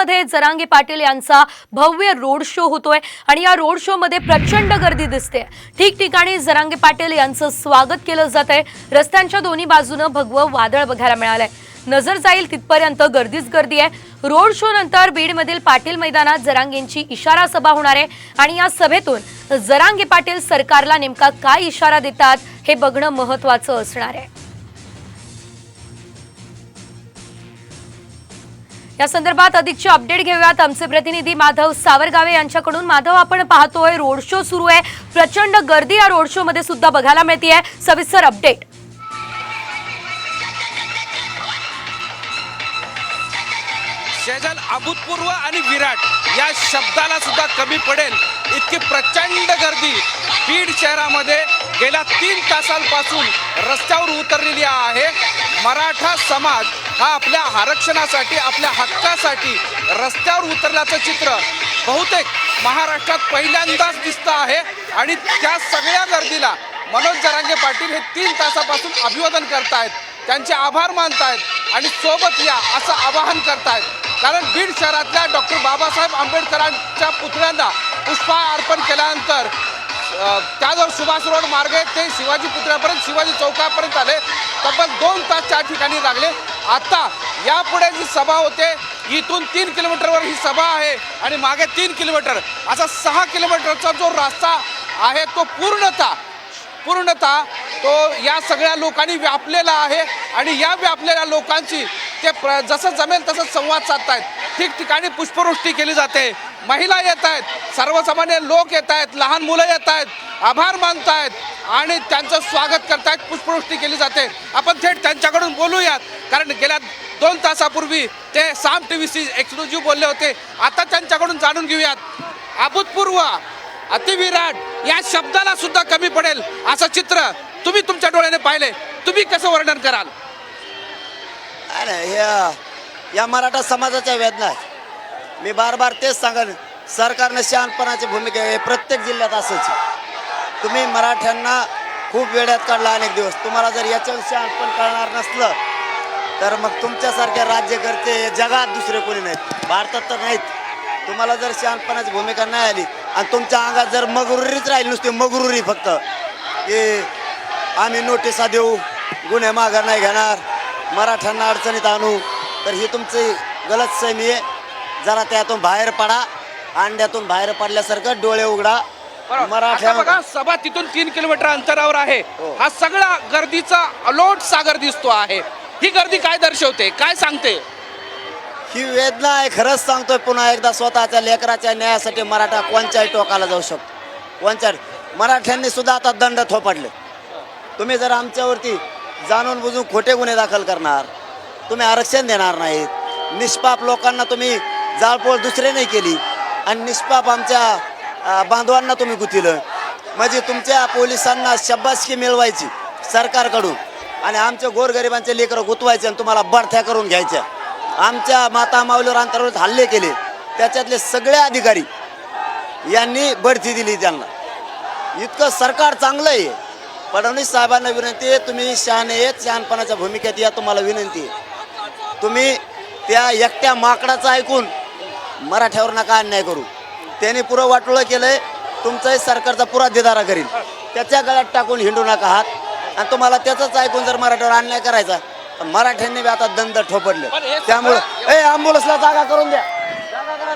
मध्ये जरांगे पाटील यांचा भव्य रोड शो होतोय आणि या रोड शो मध्ये प्रचंड गर्दी दिसते. ठिकठिकाणी जरांगे पाटील यांचं स्वागत केलं जात आहे रस्त्यांच्या दोन्ही बाजूनं भगवं वादळ बघायला मिळालंय. नजर जाईल तिथपर्यंत गर्दीच गर्दी आहे. रोड शो नंतर बीडमधील पाटील मैदानात जरांगेंची इशारा सभा होणार आहे. आणि या सभेतून जरांगे पाटील सरकारला नेमका काय इशारा देतात हे बघणं महत्वाचं असणार आहे. या संदर्भात अधिकचे अपडेट घेऊयात. आमचे प्रतिनिधी माधव सावरगावे यांच्याकडून. माधव आपण पाहतोय रोड शो सुरू आहे. प्रचंड गर्दी या रोड शो मध्ये सुद्धा बघायला मिळते सविस्तर अपडेट. शेजल अभूतपूर्व आणि विराट या शब्दाला सुद्धा कमी पडेल. इतकी प्रचंड गर्दी बीड शहरामध्ये गेल्या तीन तासांपासून रस्त्यावर उतरलेली आहे. मराठा समाज हा आपल्या आरक्षणासाठी आपल्या हक्कासाठी रस्त्यावर उतरल्याचं चित्र बहुतेक महाराष्ट्रात पहिल्यांदाच दिसतं आहे. आणि त्या सगळ्या गर्दीला मनोज जरांगे पाटील हे तीन तासापासून अभिवादन करतायत. त्यांचे आभार मानतायत आणि सोबत या असं आवाहन करतायत. कारण बीड शहरातल्या डॉक्टर बाबासाहेब आंबेडकरांच्या पुतळ्यांना पुष्पा अर्पण केल्यानंतर त्याजवळ सुभाष रोड मार्ग आहे. ते शिवाजी पुतळ्यापर्यंत शिवाजी चौकापर्यंत आले. तब्बल दोन तास त्या ठिकाणी लागले. आता यापुढे जी सभा होते इथून तीन किलोमीटरवर ही सभा आहे आणि मागे तीन किलोमीटर. असा सहा किलोमीटरचा जो रस्ता आहे तो पूर्णतः पूर्णतः तो या सगळ्या लोकांनी व्यापलेला आहे. आणि या व्यापलेल्या लोकांची ते प्र जसं जमेल तसं संवाद साधतायत. ठिकठिकाणी पुष्पवृष्टी केली जाते. महिला येत आहेत सर्वसामान्य लोक येत आहेत लहान मुलं येत आहेत आभार मानत आहेत आणि त्यांचं स्वागत करतायत पुष्पवृष्टी केली जाते. आपण थेट त्यांच्याकडून बोलूयात कारण गेल्या दोन तासापूर्वी ते साम टी व्ही सी एक्सक्लुझिव्ह बोलले होते. आता त्यांच्याकडून जाणून घेऊयात. अभूतपूर्व अतिविराट या शब्दाला सुद्धा कमी पडेल असं चित्र तुम्ही तुमच्या डोळ्याने पाहिले. तुम्ही कसं वर्णन कराल? अरे या. या मराठा समाजाच्या वेदना आहेत. मी बार बार तेच सांगेन सरकारनं शहाणपणाची भूमिका आहे प्रत्येक जिल्ह्यात असंच तुम्ही मराठ्यांना खूप वेड्यात काढला अनेक दिवस. तुम्हाला जर याच्यावर शहाणपण कळणार नसलं तर मग तुमच्यासारख्या राज्यकर्ते जगात दुसरे कोणी नाहीत. भारतात तर नाहीत. तुम्हाला जर शहाणपणाची भूमिका नाही आली आणि तुमच्या अंगात जर मगरुरीच राहील नुसती मगरुरी फक्त की आम्ही नोटिसा देऊ गुन्हे माघार नाही घेणार मराठ्यांना अडचणीत आणू तर ही तुमची गलत सैमी आहे. जरा त्यातून बाहेर पडा. अंड्यातून बाहेर पडल्यासारखं डोळे उघडा. आता बघा सभा तिथून तीन किलोमीटर अंतरावर आहे. हो. हा सगळा गर्दीचा अलोट सागर दिसतो आहे. ही गर्दी काय दर्शवते? काय सांगते? ही वेदना आहे खरंच सांगतोय. पुन्हा एकदा स्वतःच्या लेकराच्या न्यायासाठी मराठा कोणत्याही टोकाला जाऊ शकतो. कोणत्या मराठ्यांनी सुद्धा आता दंड थोपडले. तुम्ही जर आमच्यावरती जाणून बुजून खोटे गुन्हे दाखल करणार तुम्ही आरक्षण देणार नाहीत. निष्पाप लोकांना तुम्ही जाळपोळ दुसरे नाही केली. आणि निष्पाप आमच्या बांधवांना तुम्ही गुतिलं म्हणजे तुमच्या पोलिसांना शब्बासकी मिळवायची सरकारकडून. आणि आमच्या गोरगरिबांचे लेकरं गुतवायचे आणि तुम्हाला बडथ्या करून घ्यायच्या. आमच्या माता माऊलीवर अंतर्गत हल्ले केले. त्याच्यातले सगळे अधिकारी यांनी बढती दिली त्यांना. इतकं सरकार चांगलं आहे. फडणवीस साहेबांना विनंती आहे तुम्ही शहाणे आहेत शहाणपणाच्या भूमिकेत या तुम्हाला विनंती आहे. तुम्ही त्या एकट्या माकडाचं ऐकून मराठ्यावर नका अन्याय करू. त्याने पुरं वाटोळं केलंय तुमचाही सरकारचा पुरा दिदारा करील. त्याच्या गळ्यात टाकून हिंडू नका आहात आणि तुम्हाला त्याचंच ऐकून जर मराठ्यावर अन्याय करायचा तर मराठ्यांनी बी आता दंड ठोपडले. त्यामुळं ए अँब्युलन्सला जागा करून द्या. जागा करा